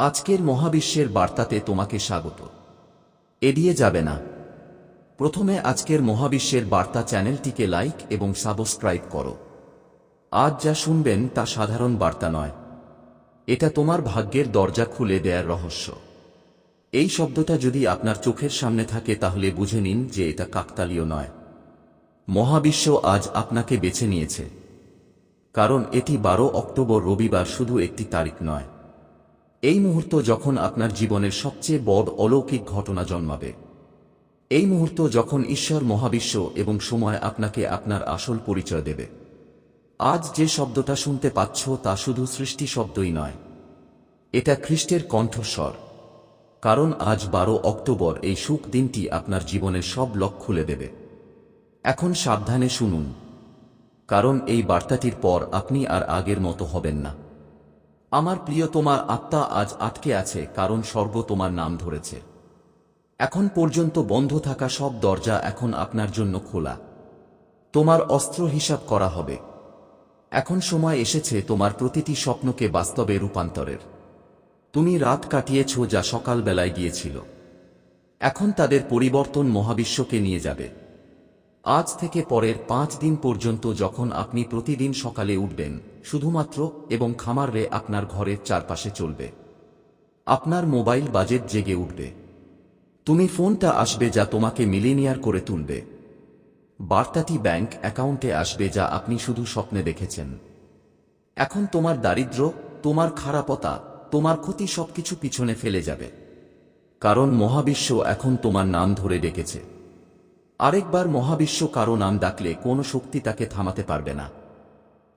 আজকের মহাবিশ্বের বার্তাতে তোমাকে স্বাগত। এড়িয়ে যাবে না। প্রথমে আজকের মহাবিশ্বের বার্তা চ্যানেলটিকে লাইক এবং সাবস্ক্রাইব করো। আজ যা শুনবেন তা সাধারণ বার্তা নয়। এটা তোমার ভাগ্যের দরজা খুলে দেয়ার রহস্য। এই শব্দটা যদি আপনার চোখের সামনে থাকে তাহলে বুঝে নিন যে এটা কাকতালীয় নয়। মহাবিশ্ব আজ আপনাকে বেছে নিয়েছে। কারণ এটি বারো অক্টোবর রবিবার শুধু একটি তারিখ নয়। এই মুহূর্ত যখন আপনার জীবনের সবচেয়ে বড় অলৌকিক ঘটনা জন্মাবে। এই মুহূর্ত যখন ঈশ্বর মহাবিশ্ব এবং সময় আপনাকে আপনার আসল পরিচয় দেবে। আজ যে শব্দটা শুনতে পাচ্ছ তা শুধু সৃষ্টি শব্দই নয়। এটা খ্রিস্টের কণ্ঠস্বর। কারণ আজ বারো অক্টোবর এই সুখ দিনটি আপনার জীবনের সব লক খুলে দেবে। এখন সাবধানে শুনুন। কারণ এই বার্তাটির পর আপনি আর আগের মতো হবেন না। আমার প্রিয় তোমার আত্মা আজ আটকে আছে, কারণ স্বর্গ তোমার নাম ধরেছে। এখন পর্যন্ত বন্ধ থাকা সব দরজা এখন আপনার জন্য খোলা। তোমার অস্ত্র হিসাব করা হবে। এখন সময় এসেছে তোমার প্রতিটি স্বপ্নকে বাস্তবে রূপান্তরের। তুমি রাত কাটিয়েছ যা সকালবেলায় গিয়েছিল। এখন তাদের পরিবর্তন মহাবিশ্বকে নিয়ে যাবে। আজ থেকে পরের পাঁচ দিন পর্যন্ত যখন আপনি প্রতিদিন সকালে উঠবেন শুধুমাত্র এবং খামারে আপনার ঘরের চারপাশে চলবে। আপনার মোবাইল বাজেট জেগে উঠবে। তুমি ফোনটা আসবে যা তোমাকে মিলিনিয়ার করে তুলবে। বার্তাটি ব্যাংক অ্যাকাউন্টে আসবে যা আপনি শুধু স্বপ্নে দেখেছেন। এখন তোমার দারিদ্র, তোমার খারাপতা, তোমার ক্ষতি সবকিছু পিছনে ফেলে যাবে। কারণ মহাবিশ্ব এখন তোমার নাম ধরে ডেকেছে। আরেকবার মহাবিশ্ব কারও নাম ডাকলে কোনো শক্তি তাকে থামাতে পারবে না।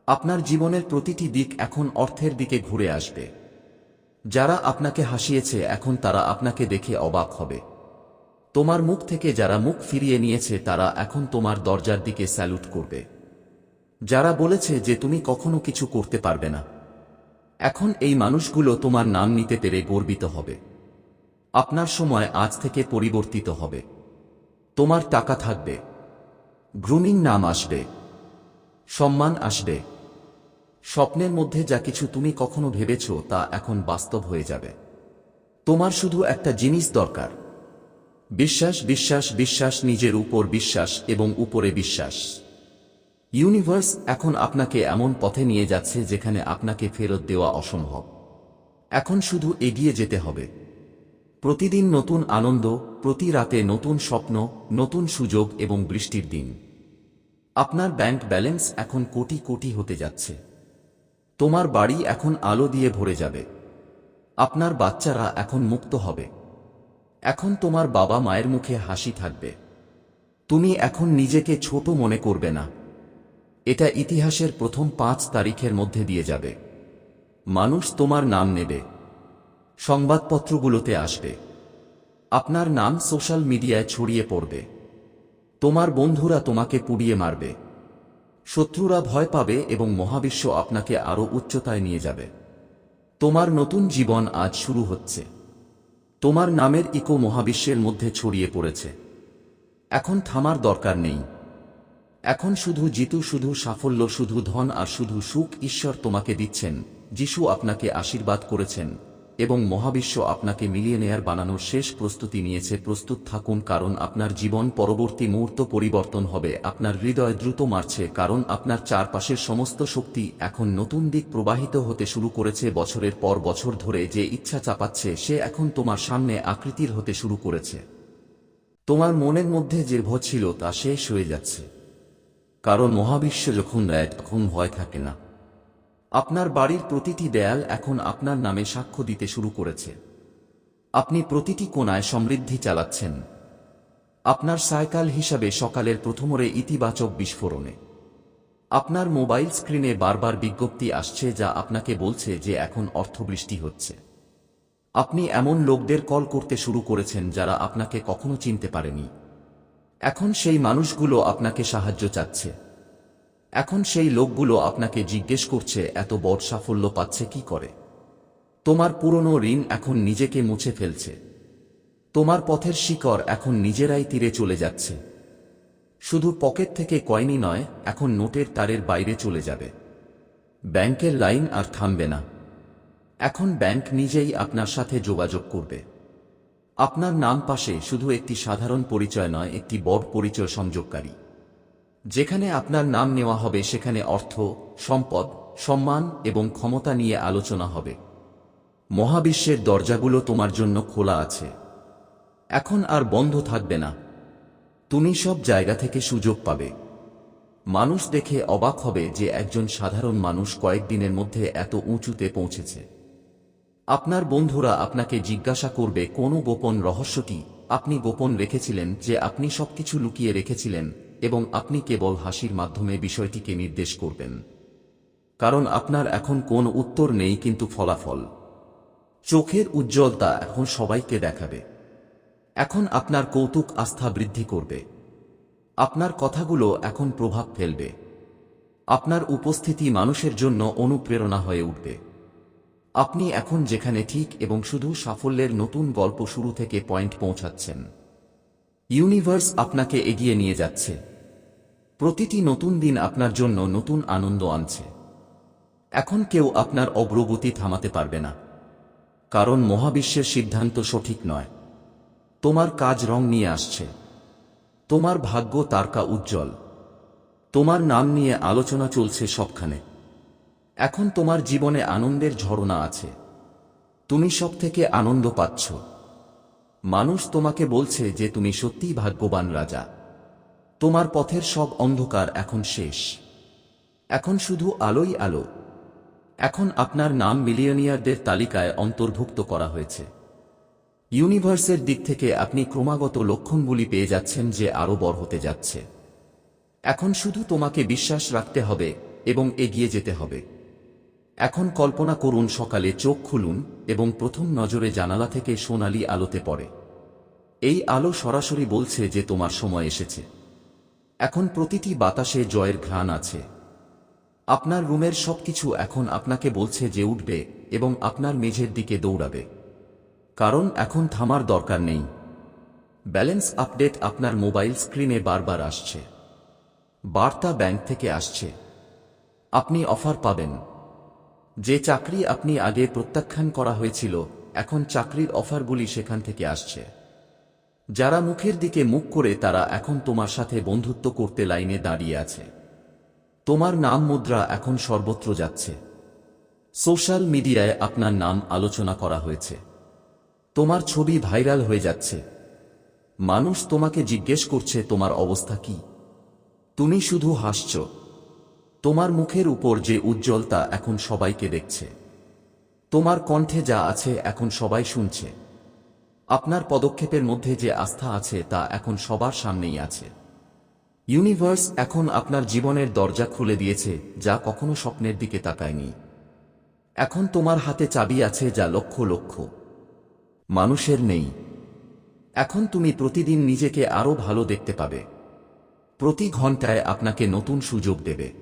আপনার জীবনের প্রতিটি দিক এখন অর্থের দিকে ঘুরে আসবে। যারা আপনাকে হাসিয়েছে, এখন তারা আপনাকে দেখে অবাক হবে। তোমার মুখ থেকে যারা মুখ ফিরিয়ে নিয়েছে, তারা এখন তোমার দরজার দিকে স্যালুট করবে। যারা বলেছে যে তুমি কখনো কিছু করতে পারবে না, এখন এই মানুষগুলো তোমার নাম নিতে পেরে গর্বিত হবে। আপনার সময় আজ থেকে পরিবর্তিত হবে। তোমার টাকা থাকবে। গ্রুমিং নাম আসবে। সম্মান আসবে। স্বপ্নের মধ্যে যা কিছু তুমি কখনো ভেবেছ তা এখন বাস্তব হয়ে যাবে। তোমার শুধু একটা জিনিস দরকার। বিশ্বাস বিশ্বাস বিশ্বাস, নিজের উপর বিশ্বাস এবং উপরে বিশ্বাস। ইউনিভার্স এখন আপনাকে এমন পথে নিয়ে যাচ্ছে যেখানে আপনাকে ফেরত দেওয়া অসম্ভব। এখন শুধু এগিয়ে যেতে হবে। প্রতিদিন নতুন আনন্দ, প্রতি রাতে নতুন স্বপ্ন, নতুন সুযোগ এবং বৃষ্টির দিন। আপনার ব্যাংক ব্যালেন্স এখন কোটি কোটি হতে যাচ্ছে। তোমার বাড়ি এখন আলো দিয়ে ভরে যাবে। আপনার বাচ্চারা এখন মুক্ত হবে। এখন তোমার বাবা মায়ের মুখে হাসি থাকবে। তুমি এখন নিজেকে ছোট মনে করবে না। এটা ইতিহাসের প্রথম পাঁচ তারিখের মধ্যে দিয়ে যাবে। মানুষ তোমার নাম নেবে। সংবাদপত্রগুলোতে আসবে। আপনার নাম সোশ্যাল মিডিয়ায় ছড়িয়ে পড়বে। তোমার বন্ধুরা তোমাকে পুড়িয়ে মারবে। শত্রুরা ভয় পাবে এবং মহাবিশ্ব আপনাকে আরও উচ্চতায় নিয়ে যাবে। তোমার নতুন জীবন আজ শুরু হচ্ছে। তোমার নামের ইকো মহাবিশ্বের মধ্যে ছড়িয়ে পড়েছে। এখন থামার দরকার নেই। এখন শুধু জিতু, শুধু সাফল্য, শুধু ধন আর শুধু সুখ ঈশ্বর তোমাকে দিচ্ছেন, যিশু আপনাকে আশীর্বাদ করেছেন। এবং মহাবিশ্ব আপনাকে মিলিয়ে নেয়ার বানানোর শেষ প্রস্তুতি নিয়েছে। প্রস্তুত থাকুন, কারণ আপনার জীবন পরবর্তী মুহূর্ত পরিবর্তন হবে। আপনার হৃদয় দ্রুত মারছে, কারণ আপনার চারপাশের সমস্ত শক্তি এখন নতুন দিক প্রবাহিত হতে শুরু করেছে। বছরের পর বছর ধরে যে ইচ্ছা চাপাচ্ছে, সে এখন তোমার সামনে আকৃতির হতে শুরু করেছে। তোমার মনের মধ্যে যে ভয় ছিল, তা শেষ হয়ে যাচ্ছে। কারণ মহাবিশ্ব যখন দেয় তখন ভয় থাকে না। আপনার বাড়ির প্রতিটি দেয়াল এখন আপনার নামে সাক্ষ্য দিতে শুরু করেছে। আপনি প্রতিটি কোনায় সমৃদ্ধি চালাচ্ছেন। আপনার সাইকেল হিসাবে সকালের প্রথমরে ইতিবাচক বিস্ফোরণে। আপনার মোবাইল স্ক্রিনে বারবার বিজ্ঞপ্তি আসছে যা আপনাকে বলছে যে এখন অর্থবৃষ্টি হচ্ছে। আপনি এমন লোকদের কল করতে শুরু করেছেন যারা আপনাকে কখনো চিনতে পারেনি। এখন সেই মানুষগুলো আপনাকে সাহায্য চাচ্ছে। এখন সেই লোকগুলো আপনাকে জিজ্ঞেস করছে, এত বড় সাফল্য পাচ্ছে কি করে? তোমার পুরনো ঋণ এখন নিজেকে মুছে ফেলছে। তোমার পথের শিকড় এখন নিজেরাই তীরে চলে যাচ্ছে। শুধু পকেট থেকে কয়নি নয়, এখন নোটের তারের বাইরে চলে যাবে। ব্যাংকের লাইন আর থামবে না। এখন ব্যাংক নিজেই আপনার সাথে যোগাযোগ করবে। আপনার নাম পাশে শুধু একটি সাধারণ পরিচয় নয়, একটি বড় পরিচয় সংযোগকারী। যেখানে আপনার নাম নেওয়া হবে, সেখানে অর্থ, সম্পদ, সম্মান এবং ক্ষমতা নিয়ে আলোচনা হবে। মহাবিশ্বের দরজাগুলো তোমার জন্য খোলা আছে। এখন আর বন্ধ থাকবে না। তুমি সব জায়গা থেকে সুযোগ পাবে। মানুষ দেখে অবাক হবে যে একজন সাধারণ মানুষ কয়েকদিনের মধ্যে এত উঁচুতে পৌঁছেছে। আপনার বন্ধুরা আপনাকে জিজ্ঞাসা করবে, কোনো গোপন রহস্যটি আপনি গোপন রেখেছিলেন যে আপনি সবকিছু লুকিয়ে রেখেছিলেন? এবং আপনি কেবল হাসির মাধ্যমে বিষয়টিকে নির্দেশ করবেন। কারণ আপনার এখন কোন উত্তর নেই কিন্তু ফলাফল। চোখের উজ্জ্বলতা এখন সবাইকে দেখাবে। এখন আপনার কৌতুক আস্থা বৃদ্ধি করবে। আপনার কথাগুলো এখন প্রভাব ফেলবে। আপনার উপস্থিতি মানুষের জন্য অনুপ্রেরণা হয়ে উঠবে। আপনি এখন যেখানে ঠিক এবং শুধু সাফল্যের নতুন গল্প শুরু থেকে পয়েন্ট পৌঁছাচ্ছেন। ইউনিভার্স আপনাকে এগিয়ে নিয়ে যাচ্ছে। প্রতিটি নতুন দিন আপনার জন্য নতুন আনন্দ আনছে। এখন কেউ আপনার অগ্রগতি থামাতে পারবে না। কারণ মহাবিশ্বের সিদ্ধান্ত সঠিক নয়। তোমার কাজ রং নিয়ে আসছে। তোমার ভাগ্য তারকা উজ্জ্বল। তোমার নাম নিয়ে আলোচনা চলছে সবখানে। এখন তোমার জীবনে আনন্দের ঝরনা আছে। তুমি সব থেকে আনন্দ পাচ্ছ। মানুষ তোমাকে বলছে যে তুমি সত্যিই ভাগ্যবান রাজা। তোমার পথের সব অন্ধকার এখন শেষ। এখন শুধু আলোই আলো। এখন আপনার নাম মিলিয়নিয়ারদের তালিকায় অন্তর্ভুক্ত করা হয়েছে। ইউনিভার্সের দিক থেকে আপনি ক্রমাগত লক্ষণগুলি পেয়ে যাচ্ছেন যে আরও বড় হতে যাচ্ছে। এখন শুধু তোমাকে বিশ্বাস রাখতে হবে এবং এগিয়ে যেতে হবে। এখন কল্পনা করুন সকালে চোখ খুলুন এবং প্রথম নজরে জানালা থেকে সোনালি আলোতে পড়ে। এই আলো সরাসরি বলছে যে তোমার সময় এসেছে। এখন প্রতিটি বাতাসে জয়ের ঘ্রাণ আছে। আপনার রুমের সবকিছু এখন আপনাকে বলছে যে উঠবে এবং আপনার মেঝের দিকে দৌড়াবে। কারণ এখন থামার দরকার নেই। ব্যালেন্স আপডেট আপনার মোবাইল স্ক্রিনে বারবার আসছে। বার্তা ব্যাংক থেকে আসছে। আপনি অফার পাবেন। যে চাকরি আপনি আগে প্রত্যাখ্যান করা হয়েছিল, এখন চাকরির অফারগুলি সেখান থেকে আসছে। যারা মুখের দিকে মুখ করে তারা এখন তোমার সাথে বন্ধুত্ব করতে লাইনে দাঁড়িয়ে আছে। তোমার নাম মুদ্রা এখন সর্বত্র যাচ্ছে। সোশ্যাল মিডিয়ায় আপনার নাম আলোচনা করা হয়েছে। তোমার ছবি ভাইরাল হয়ে যাচ্ছে। মানুষ তোমাকে জিজ্ঞেস করছে, তোমার অবস্থা কি? তুমি শুধু হাসছ। তোমার মুখের উপর যে উজ্জ্বলতা এখন সবাইকে দেখছে। তোমার কণ্ঠে যা আছে এখন সবাই শুনছে। আপনার পদক্ষেপের মধ্যে যে আস্থা আছে তা এখন সবার সামনেই আছে। ইউনিভার্স এখন আপনার জীবনের দরজা খুলে দিয়েছে, যা কখনো স্বপ্নের দিকে তাকায়নি। এখন তোমার হাতে চাবি আছে যা লক্ষ লক্ষ। মানুষের নেই। এখন তুমি প্রতিদিন নিজেকে আরও ভালো দেখতে পাবে। প্রতি ঘন্টায় আপনাকে নতুন সুযোগ দেবে।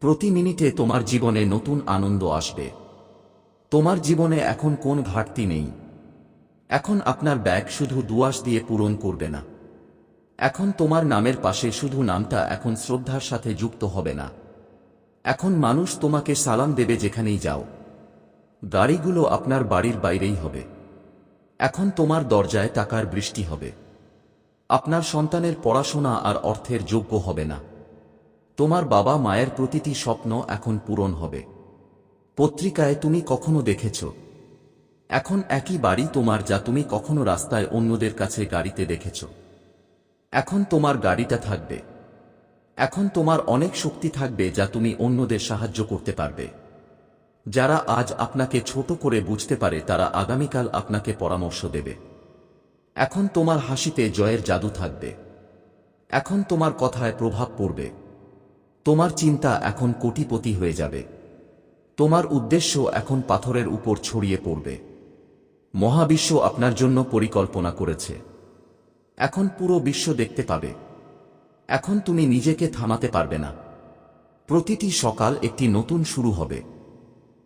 প্রতি মিনিটে তোমার জীবনে নতুন আনন্দ আসবে। তোমার জীবনে এখন কোন ঘাটতি নেই। এখন আপনার ব্যাগ শুধু দুয়াশ দিয়ে পূরণ করবে না। এখন তোমার নামের পাশে শুধু নামটা এখন শ্রদ্ধার সাথে যুক্ত হবে না। এখন মানুষ তোমাকে সালাম দেবে যেখানেই যাও। গাড়িগুলো আপনার বাড়ির বাইরেই হবে। এখন তোমার দরজায় টাকার বৃষ্টি হবে। আপনার সন্তানের পড়াশোনা আর অর্থের যোগ্য হবে না। তোমার বাবা মায়ের প্রতিটি স্বপ্ন এখন পূরণ হবে। পত্রিকায় তুমি কখনো দেখেছ? এখন একই বাড়ি তোমার যা তুমি কখনো রাস্তায় অন্যদের কাছে গাড়িতে দেখেছ। এখন তোমার গাড়িটা থাকবে। এখন তোমার অনেক শক্তি থাকবে যা তুমি অন্যদের সাহায্য করতে পারবে। যারা আজ আপনাকে ছোট করে বুঝতে পারে, তারা আগামীকাল আপনাকে পরামর্শ দেবে। এখন তোমার হাসিতে জয়ের জাদু থাকবে। এখন তোমার কথায় প্রভাব পড়বে। তোমার চিন্তা এখন কোটিপতি হয়ে যাবে। তোমার উদ্দেশ্য এখন পাথরের উপর ছড়িয়ে পড়বে। মহাবিশ্ব আপনার জন্য পরিকল্পনা করেছে। এখন পুরো বিশ্ব দেখতে পাবে। এখন তুমি নিজেকে থামাতে পারবে না। প্রতিটি সকাল একটি নতুন শুরু হবে।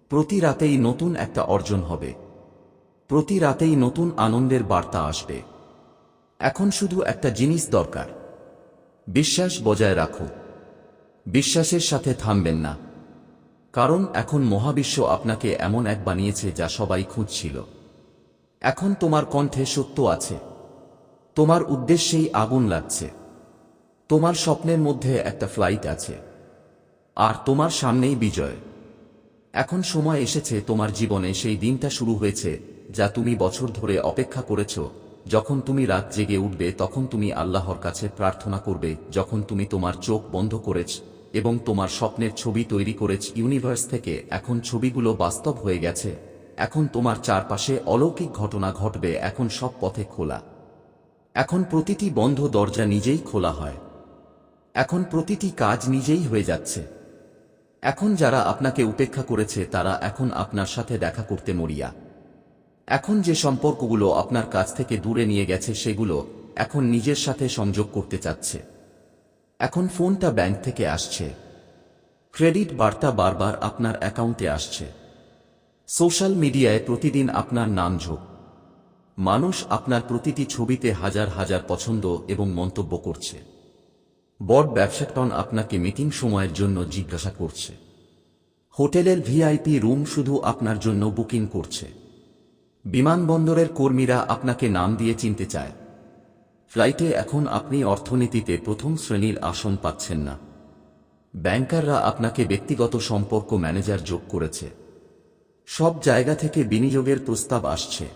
প্রতি রাতেই নতুন একটা অর্জন হবে। প্রতি রাতেই নতুন আনন্দের বার্তা আসবে। এখন শুধু একটা জিনিস দরকার। বিশ্বাস বজায় রাখো। বিশ্বাসের সাথে থামবেন না। কারণ এখন মহাবিশ্ব আপনাকে এমন এক বানিয়েছে যা সবাই খুঁজছিল। এখন তোমার কণ্ঠে সত্য আছে। তোমার উদ্দেশ্যেই আগুন লাগছে। তোমার স্বপ্নের মধ্যে একটা ফ্লাইট আছে। আর তোমার সামনেই বিজয়। এখন সময় এসেছে তোমার জীবনে সেই দিনটা শুরু হয়েছে, যা তুমি বছর ধরে অপেক্ষা করেছ। যখন তুমি রাত জেগে উঠবে, তখন তুমি আল্লাহর কাছে প্রার্থনা করবে, যখন তুমি তোমার চোখ বন্ধ করেছ এবং তোমার স্বপ্নের ছবি তৈরি করেছ। ইউনিভার্স থেকে এখন ছবিগুলো বাস্তব হয়ে গেছে। এখন তোমার চারপাশে অলৌকিক ঘটনা ঘটবে, এখন সব পথে খোলা। এখন প্রতিটি বন্ধ দরজা নিজেই খোলা হয়। এখন প্রতিটি কাজ নিজেই হয়ে যাচ্ছে। এখন যারা আপনাকে উপেক্ষা করেছে, তারা এখন আপনার সাথে দেখা করতে মরিয়া। এখন যে সম্পর্কগুলো আপনার কাছ থেকে দূরে নিয়ে গেছে, সেগুলো এখন নিজের সাথে সংযোগ করতে চাচ্ছে। এখন ফোনটা ব্যাংক থেকে আসছে। ক্রেডিট বার্তা বারবার আপনার অ্যাকাউন্টে আসছে। সোশ্যাল মিডিয়ায় প্রতিদিন আপনার নাম ঝোঁক। মানুষ আপনার প্রতিটি ছবিতে হাজার হাজার পছন্দ এবং মন্তব্য করছে। বড় ব্যবসাটন আপনাকে মিটিং সময়ের জন্য জিজ্ঞাসা করছে। হোটেলের ভিআইপি রুম শুধু আপনার জন্য বুকিং করছে। বিমানবন্দরের কর্মীরা আপনাকে নাম দিয়ে চিনতে চায়। ফ্লাইটে এখন আপনি অর্থনীতিতে প্রথম শ্রেণির আসন পাচ্ছেন না। ব্যাংকাররা আপনাকে ব্যক্তিগত সম্পর্ক ম্যানেজার যোগ করেছে। সব জায়গা থেকে বিনিয়োগের প্রস্তাব আসছে।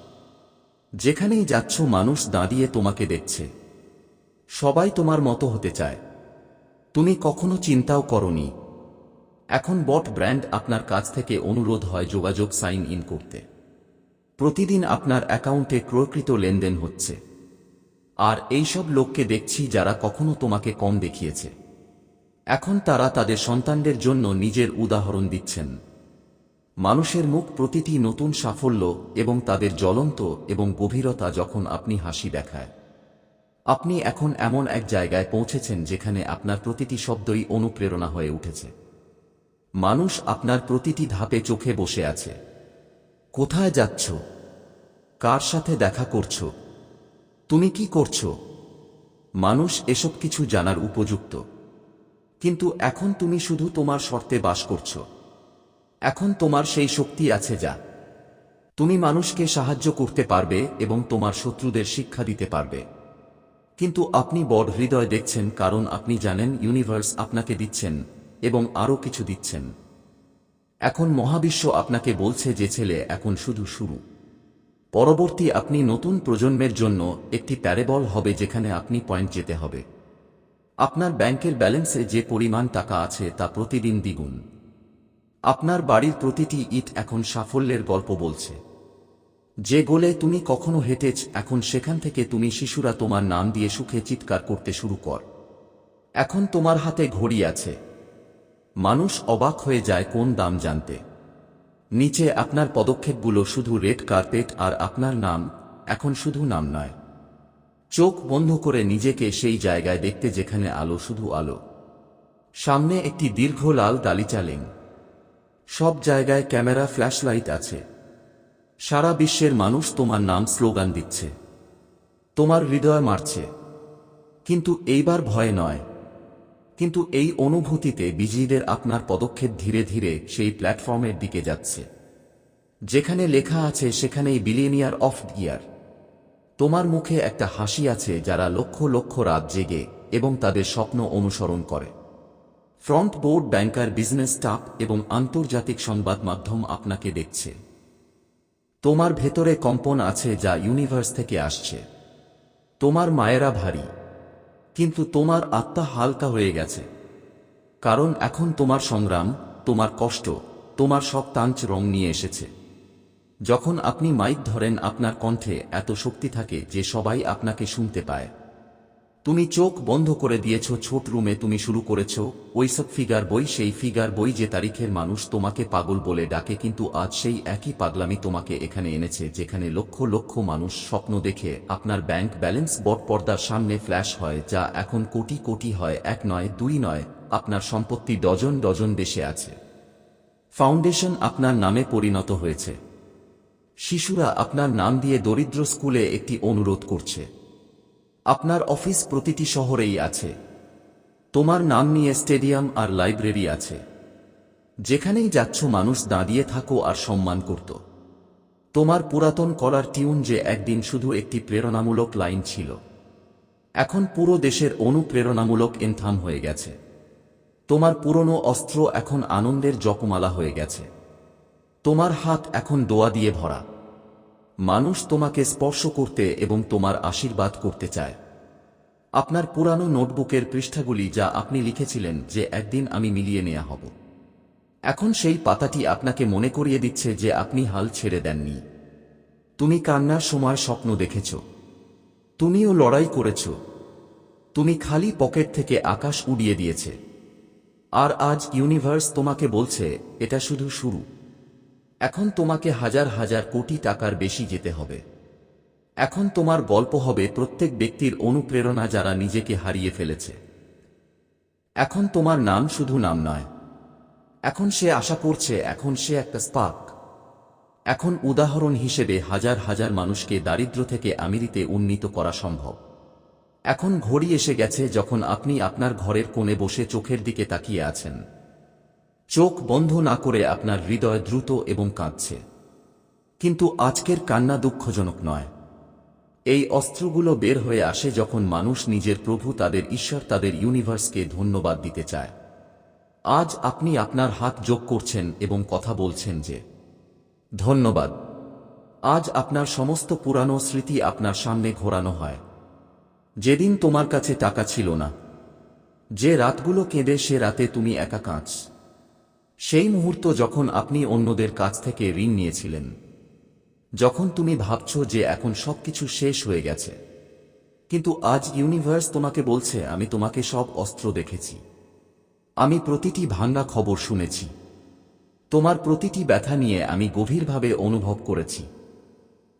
যেখানেই যাচ্ছ মানুষ দাঁড়িয়ে তোমাকে দেখছে। সবাই তোমার মতো হতে চায়। তুমি কখনো চিন্তাও করনি। এখন বট ব্র্যান্ড আপনার কাছ থেকে অনুরোধ হয় যোগাযোগ সাইন ইন করতে। প্রতিদিন আপনার অ্যাকাউন্টে ক্রয়কৃত লেনদেন হচ্ছে। আর এইসব লোককে দেখছি যারা কখনো তোমাকে কম দেখিয়েছে। এখন তারা তাদের সন্তানদের জন্য নিজের উদাহরণ দিচ্ছেন। মানুষের মুখ প্রতিটি নতুন সাফল্য এবং তাদের জ্বলন্ত এবং গভীরতা যখন আপনি হাসি দেখায়। আপনি এখন এমন এক জায়গায় পৌঁছেছেন যেখানে আপনার প্রতিটি শব্দই অনুপ্রেরণা হয়ে উঠেছে। মানুষ আপনার প্রতিটি ধাপে চোখে বসে আছে। কোথায় যাচ্ছ? কার সাথে দেখা করছ? তুমি কি করছ? মানুষ এসব কিছু জানার উপযুক্ত। কিন্তু এখন তুমি শুধু তোমার শর্তে বাস করছ। এখন তোমার সেই শক্তি আছে যা। তুমি মানুষকে সাহায্য করতে পারবে এবং তোমার শত্রুদের শিক্ষা দিতে পারবে। কিন্তু আপনি বড় হৃদয় দেখছেন কারণ আপনি জানেন ইউনিভার্স আপনাকে দিচ্ছেন এবং আরও কিছু দিচ্ছেন। এখন মহাবিশ্ব আপনাকে বলছে যে ছেলে, এখন শুধু শুরু। পরবর্তী আপনি নতুন প্রজন্মের জন্য একটি প্যারেবল হবে যেখানে আপনি পয়েন্ট যেতে হবে। আপনার ব্যাংকের ব্যালেন্সে যে পরিমাণ টাকা আছে তা প্রতিদিন দ্বিগুণ। আপনার বাড়ির প্রতিটি ইট এখন সাফল্যের গল্প বলছে। যে গোলে তুমি কখনো হেঁটেছ, এখন সেখান থেকে তুমি শিশুরা তোমার নাম দিয়ে সুখে চিৎকার করতে শুরু কর। এখন তোমার হাতে ঘড়ি আছে। মানুষ অবাক হয়ে যায় কোন দাম জানতে। নিচে আপনার পদক্ষেপগুলো শুধু রেড কার্পেট আর আপনার নাম, এখন শুধু নাম নয়। চোখ বন্ধ করে নিজেকে সেই জায়গায় দেখতে যেখানে আলো শুধু আলো। সামনে একটি দীর্ঘ লাল গালিচা লেন সব জায়গায় ক্যামেরা ফ্ল্যাশলাইট আছে। সারা বিশ্বের মানুষ তোমার নাম স্লোগান দিচ্ছে। তোমার হৃদয় মারছে। কিন্তু এইবার ভয় নয়। কিন্তু এই অনুভূতিতে বিজয়ীদের আপনার পদক্ষেপ ধীরে ধীরে সেই প্ল্যাটফর্মের দিকে যাচ্ছে। যেখানে লেখা আছে সেখানেই বিলিয়নিয়ার অফ গিয়ার তোমার মুখে একটা হাসি আছে যারা লক্ষ লক্ষ রাত জেগে এবং তাদের স্বপ্ন অনুসরণ করে। Front board banker business staff এবং আন্তর্জাতিক সংবাদ মাধ্যম আপনাকে দেখছে। তোমার ভেতরে কম্পন আছে যা ইউনিভার্স থেকে আসছে। তোমার মায়েরা ভারী। কিন্তু তোমার আত্মা হালকা হয়ে গেছে। কারণ এখন তোমার সংগ্রাম, তোমার কষ্ট, তোমার সব তাঞ্চ রং নিয়ে এসেছে। যখন আপনি মাইক ধরেন, আপনার কণ্ঠে এত শক্তি থাকে যে সবাই আপনাকে শুনতে পায়। তুমি চোখ বন্ধ করে দিয়েছ, ছোট রুমে তুমি শুরু করেছ। ওইসব ফিগার বই, সেই ফিগার বই যে তারিখের মানুষ তোমাকে পাগল বলে ডাকে, কিন্তু আজ সেই একই পাগলামি তোমাকে এখানে এনেছে, যেখানে লক্ষ লক্ষ মানুষ স্বপ্ন দেখে আপনার ব্যাংক ব্যালেন্স বট পর্দার সামনে ফ্ল্যাশ হয়, যা এখন কোটি কোটি হয়, এক নয়, দুই নয়, আপনার সম্পত্তি ডজন ডজন দেশে আছে। ফাউন্ডেশন আপনার নামে পরিণত হয়েছে। শিশুরা আপনার নাম দিয়ে দরিদ্র স্কুলে একটি অনুরোধ করছে। আপনার অফিস প্রতিটি শহরেই আছে। তোমার নাম নিয়ে স্টেডিয়াম আর লাইব্রেরি আছে। যেখানেই যাচ্ছ মানুষ দাঁড়িয়ে থাকো আর সম্মান করত। তোমার পুরাতন কলার টিউন যে একদিন শুধু একটি প্রেরণামূলক লাইন ছিল। এখন পুরো দেশের অনুপ্রেরণামূলক এনথাম হয়ে গেছে। তোমার পুরনো অস্ত্র এখন আনন্দের জপমালা হয়ে গেছে। তোমার হাত এখন দোয়া দিয়ে ভরা। মানুষ তোমাকে স্পর্শ করতে এবং তোমার আশীর্বাদ করতে চায়। আপনার পুরানো নোটবুকের পৃষ্ঠাগুলি যা আপনি লিখেছিলেন যে একদিন আমি মিলিয়ে নেওয়া হব। এখন সেই পাতাটি আপনাকে মনে করিয়ে দিচ্ছে যে আপনি হাল ছেড়ে দেননি। তুমি কান্নার সময় স্বপ্ন দেখেছ। তুমিও লড়াই করেছ। তুমি খালি পকেট থেকে আকাশ উড়িয়ে দিয়েছে। আর আজ ইউনিভার্স তোমাকে বলছে, এটা শুধু শুরু। এখন তোমাকে হাজার হাজার কোটি টাকার বেশি যেতে হবে। এখন তোমার গল্প হবে প্রত্যেক ব্যক্তির অনুপ্রেরণা যারা নিজেকে হারিয়ে ফেলেছে। এখন তোমার নাম শুধু নাম নয়। এখন সে আশা করছে, এখন সে একটা স্পাক এখন উদাহরণ হিসেবে হাজার হাজার মানুষকে দারিদ্র থেকে আমিরিতে উন্নীত করা সম্ভব। এখন ঘড়ি এসে গেছে যখন আপনি আপনার ঘরের কোণে বসে চোখের দিকে তাকিয়ে আছেন। চোখ বন্ধ না করে আপনার হৃদয় দ্রুত এবং কাঁদছে। কিন্তু আজকের কান্না দুঃখজনক নয়। এই অস্ত্রগুলো বের হয়ে আসে যখন মানুষ নিজের প্রভু তাদের ঈশ্বর তাদের ইউনিভার্সকে ধন্যবাদ দিতে চায়। আজ আপনি আপনার হাত যোগ করছেন এবং কথা বলছেন যে, ধন্যবাদ। আজ আপনার সমস্ত পুরানো স্মৃতি আপনার সামনে ঘোরানো হয়। যেদিন তোমার কাছে টাকা ছিল না, যে রাতগুলো কেঁদে সে রাতে তুমি একা কাঁচ সেই মুহূর্ত যখন আপনি অন্যদের কাছ থেকে ঋণ নিয়েছিলেন, যখন তুমি ভাবছ যে এখন সবকিছু শেষ হয়ে গেছে, কিন্তু আজ ইউনিভার্স তোমাকে বলছে, আমি তোমাকে সব অস্ত্র দেখেছি। আমি প্রতিটি ভাঙ্গা খবর শুনেছি। তোমার প্রতিটি ব্যথা নিয়ে আমি গভীরভাবে অনুভব করেছি।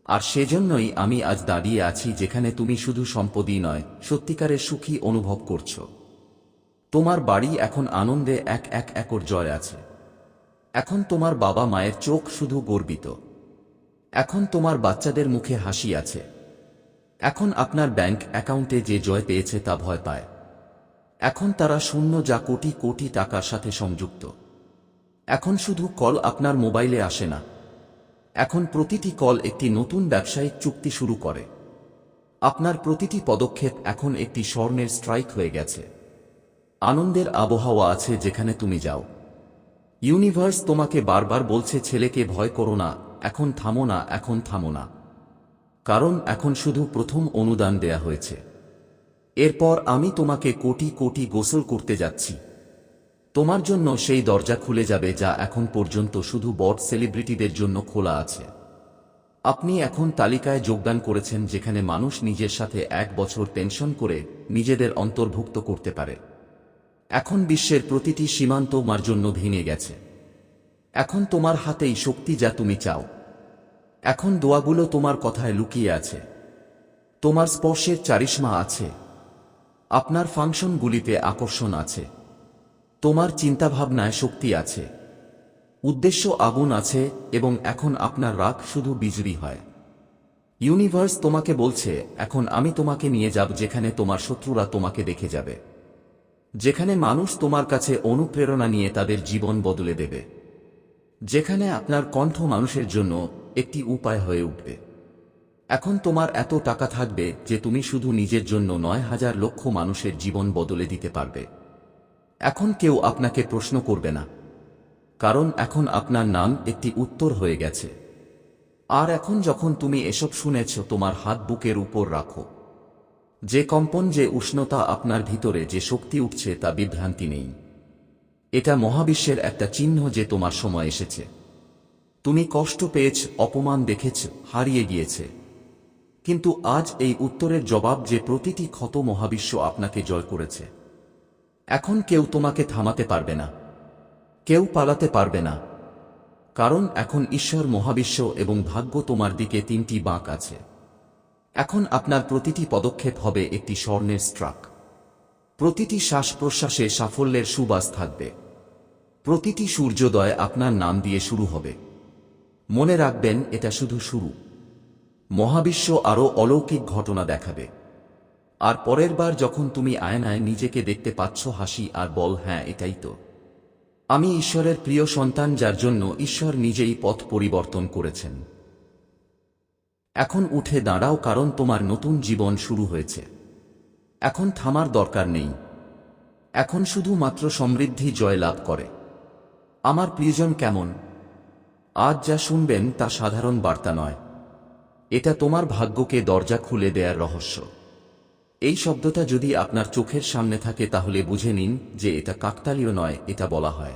আর সেজন্যই আমি আজ দাঁড়িয়ে আছি যেখানে তুমি শুধু সম্পদই নয়, সত্যিকারের সুখী অনুভব করছ। তোমার বাড়ি এখন আনন্দে এক এক একর জয় আছে। এখন তোমার বাবা মায়ের চোখ শুধু গর্বিত। এখন তোমার বাচ্চাদের মুখে হাসি আছে। এখন আপনার ব্যাংক অ্যাকাউন্টে যে জয় পেয়েছে তা ভয় পায়। এখন তারা শূন্য যা কোটি কোটি টাকার সাথে সংযুক্ত। এখন শুধু কল আপনার মোবাইলে আসে না। এখন প্রতিটি কল একটি নতুন ব্যবসায়িক চুক্তি শুরু করে। আপনার প্রতিটি পদক্ষেপ এখন একটি স্বর্ণের স্ট্রাইক হয়ে গেছে। আনন্দের আবহাওয়া আছে যেখানে তুমি যাও। ইউনিভার্স তোমাকে বারবার বলছে, ছেলেকে ভয় করো না, এখন থামো না, এখন থামো না। কারণ এখন শুধু প্রথম অনুদান দেয়া হয়েছে। এরপর আমি তোমাকে কোটি কোটি গোসল করতে যাচ্ছি। তোমার জন্য সেই দরজা খুলে যাবে যা এখন পর্যন্ত শুধু বড় সেলিব্রিটিদের জন্য খোলা আছে। আপনি এখন তালিকায় যোগদান করেছেন যেখানে মানুষ নিজের সাথে এক বছর টেনশন করে নিজেদের অন্তর্ভুক্ত করতে পারে। এখন বিশ্বের প্রতিটি সীমান্ত তোমার জন্য ভেঙে গেছে। এখন তোমার হাতেই শক্তি যা তুমি চাও। এখন দোয়াগুলো তোমার কথায় লুকিয়ে আছে। তোমার স্পর্শের চারিসমা আছে। আপনার ফাংশনগুলিতে আকর্ষণ আছে। তোমার চিন্তাভাবনায় শক্তি আছে। উদ্দেশ্য আগুন আছে এবং এখন আপনার রাগ শুধু বিজলি হয়। ইউনিভার্স তোমাকে বলছে, এখন আমি তোমাকে নিয়ে যাব যেখানে তোমার শত্রুরা তোমাকে দেখে যাবে। যেখানে মানুষ তোমার কাছে অনুপ্রেরণা নিয়ে তাদের জীবন বদলে দেবে। যেখানে আপনার কণ্ঠ মানুষের জন্য একটি উপায় হয়ে উঠবে। এখন তোমার এত টাকা থাকবে যে তুমি শুধু নিজের জন্য নয় হাজার লক্ষ মানুষের জীবন বদলে দিতে পারবে। এখন কেউ আপনাকে প্রশ্ন করবে না। কারণ এখন আপনার নাম একটি উত্তর হয়ে গেছে। আর এখন যখন তুমি এসব শুনেছ, তোমার হাত বুকের উপর রাখো। যে কম্পন, যে উষ্ণতা আপনার ভিতরে, যে শক্তি উঠছে তা বিভ্রান্তি নেই। এটা মহাবিশ্বের একটা চিহ্ন যে তোমার সময় এসেছে। তুমি কষ্ট পেয়েছ, অপমান দেখেছ, হারিয়ে গিয়েছে। কিন্তু আজ এই উত্তরের জবাব যে প্রতিটি ক্ষত মহাবিশ্ব আপনাকে জয় করেছে। এখন কেউ তোমাকে থামাতে পারবে না। কেউ পালাতে পারবে না। কারণ এখন ঈশ্বর মহাবিশ্ব এবং ভাগ্য তোমার দিকে তিনটি বাঁক আছে। এখন আপনার প্রতিটি পদক্ষেপ হবে একটি স্বর্ণের স্ট্রাক। প্রতিটি শ্বাস প্রশ্বাসে সাফল্যের সুবাস থাকবে। প্রতিটি সূর্যোদয় আপনার নাম দিয়ে শুরু হবে। মনে রাখবেন, এটা শুধু শুরু। মহাবিশ্ব আরও অলৌকিক ঘটনা দেখাবে। আর পরের বার যখন তুমি আয়নায় নিজেকে দেখতে পাচ্ছ, হাসি আর বল হ্যাঁ এটাই তো। আমি ঈশ্বরের প্রিয় সন্তান যার জন্য ঈশ্বর নিজেই পথ পরিবর্তন করেছেন। এখন উঠে দাঁড়াও কারণ তোমার নতুন জীবন শুরু হয়েছে। এখন থামার দরকার নেই। এখন শুধুমাত্র সমৃদ্ধি জয়লাভ করে। আমার প্রিয়জন কেমন? আজ যা শুনবেন তা সাধারণ বার্তা নয়। এটা তোমার ভাগ্যকে দরজা খুলে দেয়ার রহস্য। এই শব্দটা যদি আপনার চোখের সামনে থাকে তাহলে বুঝে নিন যে এটা কাকতালীয় নয়, এটা বলা হয়।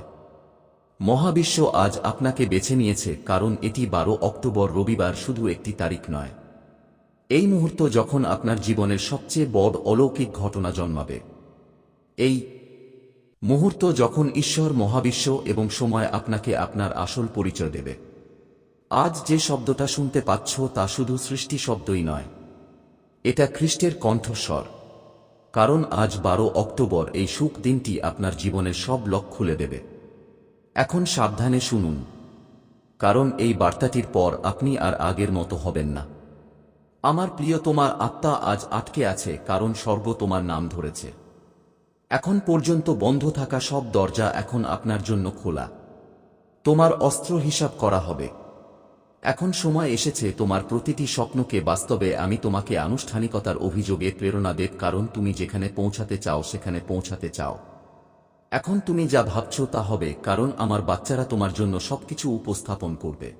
মহাবিশ্ব আজ আপনাকে বেছে নিয়েছে, কারণ এটি বারো অক্টোবর রবিবার শুধু একটি তারিখ নয়। এই মুহূর্ত যখন আপনার জীবনের সবচেয়ে বড় অলৌকিক ঘটনা জন্মাবে। এই মুহূর্ত যখন ঈশ্বর মহাবিশ্ব এবং সময় আপনাকে আপনার আসল পরিচয় দেবে। আজ যে শব্দটা শুনতে পাচ্ছ তা শুধু সৃষ্টি শব্দই নয়। এটা খ্রিস্টের কণ্ঠস্বর। কারণ আজ বারো অক্টোবর এই সুখ দিনটি আপনার জীবনের সব লক খুলে দেবে। এখন সাবধানে শুনুন। কারণ এই বার্তাটির পর আপনি আর আগের মতো হবেন না। আমার প্রিয়, তোমার আত্মা আজ আটকে আছে, কারণ স্বর্গ তোমার নাম ধরেছে। এখন পর্যন্ত বন্ধ থাকা সব দরজা এখন আপনার জন্য খোলা। তোমার অস্ত্র হিসাব করা হবে। এখন সময় এসেছে, তোমার প্রতিটি স্বপ্নকে বাস্তবে আমি তোমাকে আনুষ্ঠানিকতার অভিযোগে প্রেরণা দেব, কারণ তুমি যেখানে পৌঁছাতে চাও, সেখানে পৌঁছাতে চাও। এখন তুমি যা ভাবছ তা হবে, কারণ আমার বাচ্চারা তোমার জন্য সবকিছু উপস্থাপন করবে।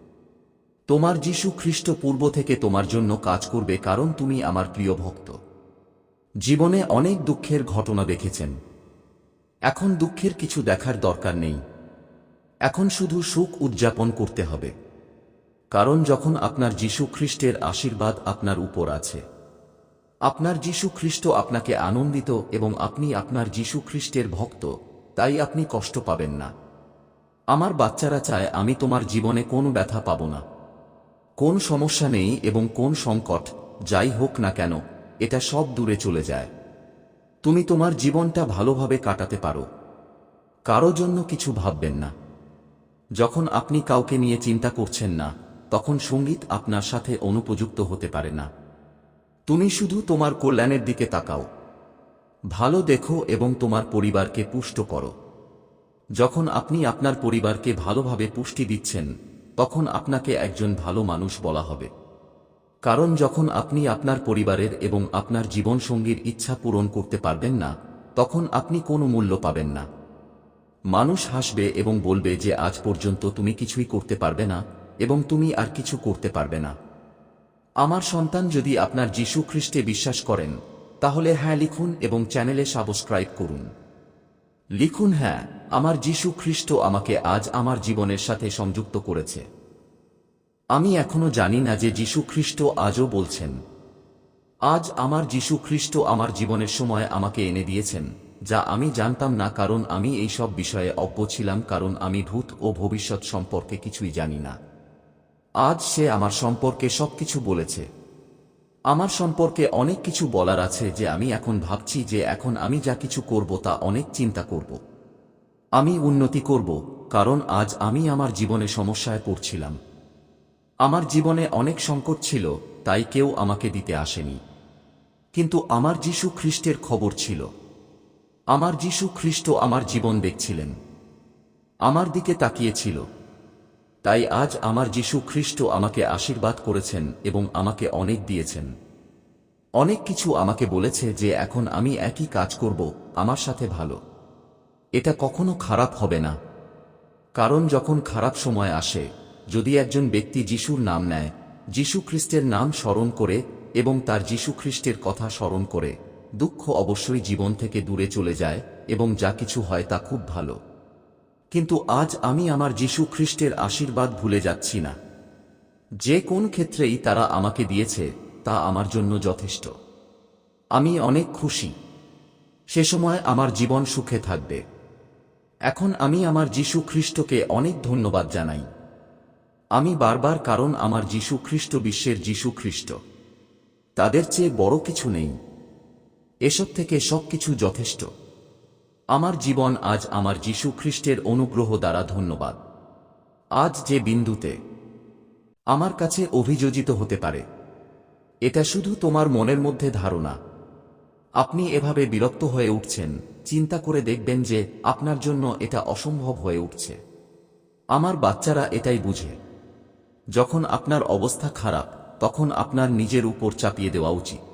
তোমার যীশু খ্রিস্ট পূর্ব থেকে তোমার জন্য কাজ করবে, কারণ তুমি আমার প্রিয় ভক্ত। জীবনে অনেক দুঃখের ঘটনা দেখেছেন। এখন দুঃখের কিছু দেখার দরকার নেই। এখন শুধু সুখ উদযাপন করতে হবে। কারণ যখন আপনার যীশু খ্রিস্টের আশীর্বাদ আপনার উপর আছে। আপনার যীশু খ্রিস্ট আপনাকে আনন্দিত এবং আপনি আপনার যীশু খ্রিস্টের ভক্ত। তাই আপনি কষ্ট পাবেন না। আমার বাচ্চারা চায় আমি তোমার জীবনে কোন ব্যথা পাব না। কোন সমস্যা নেই এবং কোন সংকট, যাই হোক না কেন, এটা সব দূরে চলে যায়। তুমি তোমার জীবনটা ভালোভাবে কাটাতে পারো। কারও জন্য কিছু ভাববেন না। যখন আপনি কাউকে নিয়ে চিন্তা করছেন না, তখন সংগীত আপনার সাথে অনুপযুক্ত হতে পারে না। তুমি শুধু তোমার কল্যাণের দিকে তাকাও। ভালো দেখো এবং তোমার পরিবারকে পুষ্ট করো। যখন আপনি আপনার পরিবারকে ভালোভাবে পুষ্টি দিচ্ছেন, তখন আপনাকে একজন ভালো মানুষ বলা হবে। কারণ যখন আপনি আপনার পরিবারের এবং আপনার জীবনসঙ্গীর ইচ্ছা পূরণ করতে পারবেন না, তখন আপনি কোনো মূল্য পাবেন না। মানুষ হাসবে এবং বলবে যে, আজ পর্যন্ত তুমি কিছুই করতে পারবে না এবং তুমি আর কিছু করতে পারবে না। আমার সন্তান যদি আপনার যীশু খ্রিস্টে বিশ্বাস করেন তাহলে হ্যাঁ লিখুন এবং চ্যানেলে সাবস্ক্রাইব করুন। লিখুন হ্যাঁ আমার যীশু খ্রিস্ট আমাকে আজ আমার জীবনের সাথে সংযুক্ত করেছে। আমি এখনও জানি না যে যীশু খ্রিস্ট আজও বলছেন, আজ আমার যীশু খ্রিস্ট আমার জীবনের সময় আমাকে এনে দিয়েছেন, যা আমি জানতাম না কারণ আমি এই সব বিষয়ে অজ্ঞ ছিলাম, কারণ আমি ভূত ও ভবিষ্যৎ সম্পর্কে কিছুই জানি না। আজ সে আমার সম্পর্কে সবকিছু বলেছে। আমার সম্পর্কে অনেক কিছু বলার আছে যে আমি এখন ভাবছি যে এখন আমি যা কিছু করব তা অনেক চিন্তা করব। আমি উন্নতি করব, কারণ আজ আমি আমার জীবনে সমস্যায় পড়ছিলাম। আমার জীবনে অনেক সংকট ছিল, তাই কেউ আমাকে দিতে আসেনি। কিন্তু আমার যীশু খ্রিস্টের খবর ছিল। আমার যীশু খ্রিস্ট আমার জীবন দেখছিলেন। আমার দিকে তাকিয়েছিল। তাই আজ আমার যীশু খ্রিস্ট আমাকে আশীর্বাদ করেছেন এবং আমাকে অনেক দিয়েছেন। অনেক কিছু আমাকে বলেছে যে এখন আমি একই কাজ করব, আমার সাথে ভালো। এটা কখনো খারাপ হবে না। কারণ যখন খারাপ সময় আসে, যদি একজন ব্যক্তি যিশুর নাম নেয়, যীশু খ্রিস্টের নাম স্মরণ করে এবং তার যীশু খ্রিস্টের কথা স্মরণ করে, দুঃখ অবশ্যই জীবন থেকে দূরে চলে যায় এবং যা কিছু হয় তা খুব ভালো। কিন্তু আজ আমি আমার যীশু খ্রিস্টের আশীর্বাদ ভুলে যাচ্ছি না। যে কোন ক্ষেত্রেই তারা আমাকে দিয়েছে, তা আমার জন্য যথেষ্ট। আমি অনেক খুশি। সে সময় আমার জীবন সুখে থাকবে। এখন আমি আমার যীশু খ্রিস্টকে অনেক ধন্যবাদ জানাই। আমি বারবার কারণ আমার যীশু খ্রিস্ট বিশ্বের যীশু খ্রিস্ট। তাদের চেয়ে বড় কিছু নেই। এসব থেকে সবকিছু যথেষ্ট। আমার জীবন আজ আমার যীশু খ্রিস্টের অনুগ্রহ দ্বারা ধন্যবাদ। আজ যে বিন্দুতে আমার কাছে অভিযোজিত হতে পারে, এটা শুধু তোমার মনের মধ্যে ধারণা। আপনি এভাবে বিরক্ত হয়ে উঠছেন, চিন্তা করে দেখবেন যে আপনার জন্য এটা অসম্ভব হয়ে উঠছে। আমার বাচ্চারা এটাই বুঝে। যখন আপনার অবস্থা খারাপ, তখন আপনার নিজের উপর চাপিয়ে দেওয়া উচিত।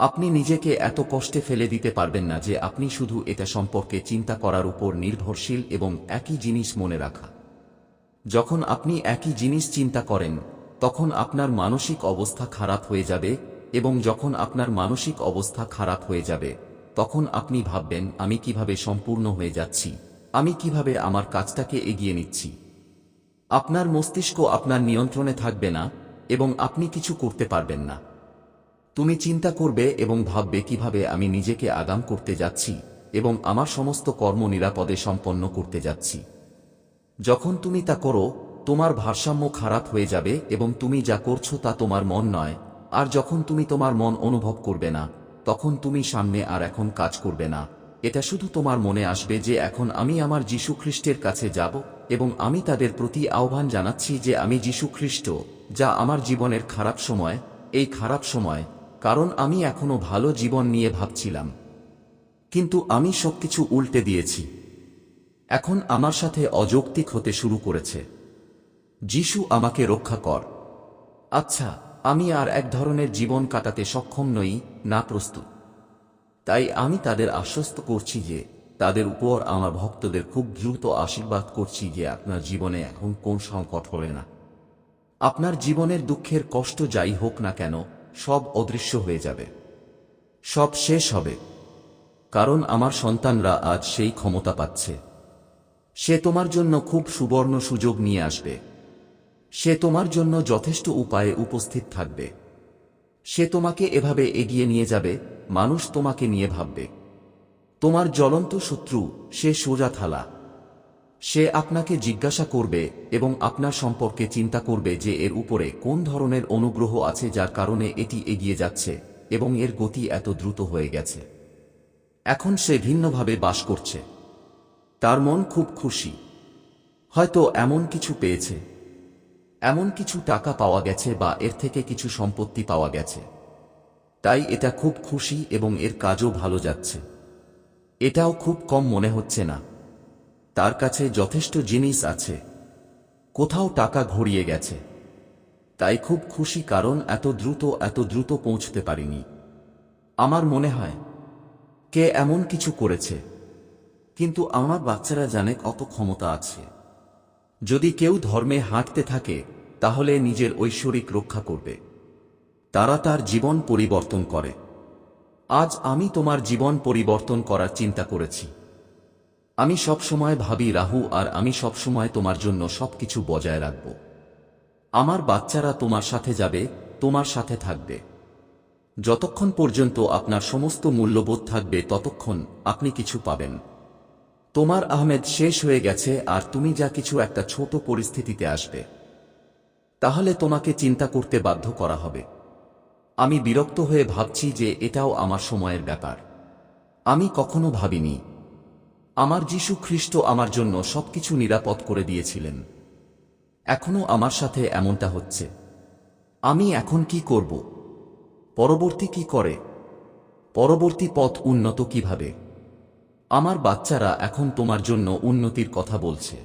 আপনি নিজেকে এত কষ্টে ফেলে দিতে পারবেন না যে আপনি শুধু এটা সম্পর্কে চিন্তা করার উপর নির্ভরশীল এবং একই জিনিস মনে রাখা। যখন আপনি একই জিনিস চিন্তা করেন, তখন আপনার মানসিক অবস্থা খারাপ হয়ে যাবে এবং যখন আপনার মানসিক অবস্থা খারাপ হয়ে যাবে, তখন আপনি ভাববেন, আমি কীভাবে সম্পূর্ণ হয়ে যাচ্ছি? আমি কীভাবে আমার কাজটাকে এগিয়ে নিচ্ছি? আপনার মস্তিষ্ক আপনার নিয়ন্ত্রণে থাকবে না এবং আপনি কিছু করতে পারবেন না। তুমি চিন্তা করবে এবং ভাববে কীভাবে আমি নিজেকে আগাম করতে যাচ্ছি এবং আমার সমস্ত কর্ম নিরাপদে সম্পন্ন করতে যাচ্ছি। যখন তুমি তা করো, তোমার ভারসাম্য খারাপ হয়ে যাবে এবং তুমি যা করছ তা তোমার মন নয়, আর যখন তুমি তোমার মন অনুভব করবে না, তখন তুমি সামনে আর এখন কাজ করবে না। এটা শুধু তোমার মনে আসবে যে এখন আমি আমার যীশু খ্রিস্টের কাছে যাব এবং আমি তাদের প্রতি আহ্বান জানাচ্ছি যে আমি যীশু খ্রিস্ট, যা আমার জীবনের খারাপ সময়, এই খারাপ সময় কারণ আমি এখনও ভালো জীবন নিয়ে ভাবছিলাম। কিন্তু আমি সবকিছু উল্টে দিয়েছি। এখন আমার সাথে অযৌক্তিক হতে শুরু করেছে। যিশু আমাকে রক্ষা কর। আচ্ছা আমি আর এক ধরনের জীবন কাটাতে সক্ষম নই, না প্রস্তুত। তাই আমি তাদের আশ্বস্ত করছি যে, তাদের উপর আমার ভক্তদের খুব দ্রুত আশীর্বাদ করছি যে আপনার জীবনে এখন কোন সংকট হবে না। আপনার জীবনের দুঃখের কষ্ট যাই হোক না কেন সব অদৃশ্য হয়ে যাবে। সব শেষ হবে। কারণ আমার সন্তানরা আজ সেই ক্ষমতা পাচ্ছে। সে তোমার জন্য খুব সুবর্ণ সুযোগ নিয়ে আসবে। সে তোমার জন্য যথেষ্ট উপায়ে উপস্থিত থাকবে। সে তোমাকে এভাবে এগিয়ে নিয়ে যাবে, মানুষ তোমাকে নিয়ে ভাববে। তোমার জ্বলন্ত শত্রু, সে সোজা থালা। সে আপনাকে জিজ্ঞাসা করবে এবং আপনার সম্পর্কে চিন্তা করবে যে এর উপরে কোন ধরনের অনুগ্রহ আছে যার কারণে এটি এগিয়ে যাচ্ছে এবং এর গতি এত দ্রুত হয়ে গেছে। এখন সে ভিন্নভাবে বাস করছে। তার মন খুব খুশি। হয়তো এমন কিছু পেয়েছে। এমন কিছু টাকা পাওয়া গেছে বা এর থেকে কিছু সম্পত্তি পাওয়া গেছে। তাই এটা খুব খুশি এবং এর কাজও ভালো যাচ্ছে। এটাও খুব কম মনে হচ্ছে না। তার কাছে যথেষ্ট জিনিস আছে। কোথাও টাকা ঘড়িয়ে গেছে। তাই খুব খুশি কারণ এত দ্রুত এত দ্রুত পৌঁছতে পারিনি। আমার মনে হয়, কে এমন কিছু করেছে। কিন্তু আমার বাচ্চারা জানে কত ক্ষমতা আছে। যদি কেউ ধর্মে হাঁটতে থাকে, তাহলে নিজের ঐশ্বরিক রক্ষা করবে। তারা তার জীবন পরিবর্তন করে। আজ আমি তোমার জীবন পরিবর্তন করার চিন্তা করেছি। আমি সবসময় ভাবি, রাহু, আর আমি সবসময় তোমার জন্য সবকিছু বজায় রাখব। আমার বাচ্চারা তোমার সাথে যাবে, তোমার সাথে থাকবে। যতক্ষণ পর্যন্ত আপনার সমস্ত মূল্যবোধ থাকবে, ততক্ষণ আপনি কিছু পাবেন। তোমার আহমেদ শেষ হয়ে গেছে, আর তুমি যা কিছু একটা ছোট পরিস্থিতিতে আসবে। তাহলে তোমাকে চিন্তা করতে বাধ্য করা হবে। আমি বিরক্ত হয়ে ভাবছি যে এটাও আমার সময়ের ব্যাপার। আমি কখনো ভাবিনি আমার যীশু খ্রিস্ট আমার জন্য সবকিছু নিরাপদ করে দিয়েছিলেন। এখনও আমার সাথে এমনটা হচ্ছে। আমি এখন কি করব? পরবর্তী কি করে? পরবর্তী পথ উন্নত কীভাবে? আমার বাচ্চারা এখন তোমার জন্য উন্নতির কথা বলছে।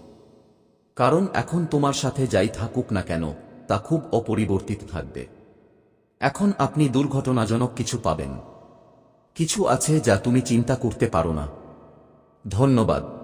কারণ এখন তোমার সাথে যাই থাকুক না কেন, তা খুব অপরিবর্তিত থাকবে। এখন আপনি দুর্ঘটনাজনক কিছু পাবেন। কিছু আছে যা তুমি চিন্তা করতে পারো না। ধন্যবাদ।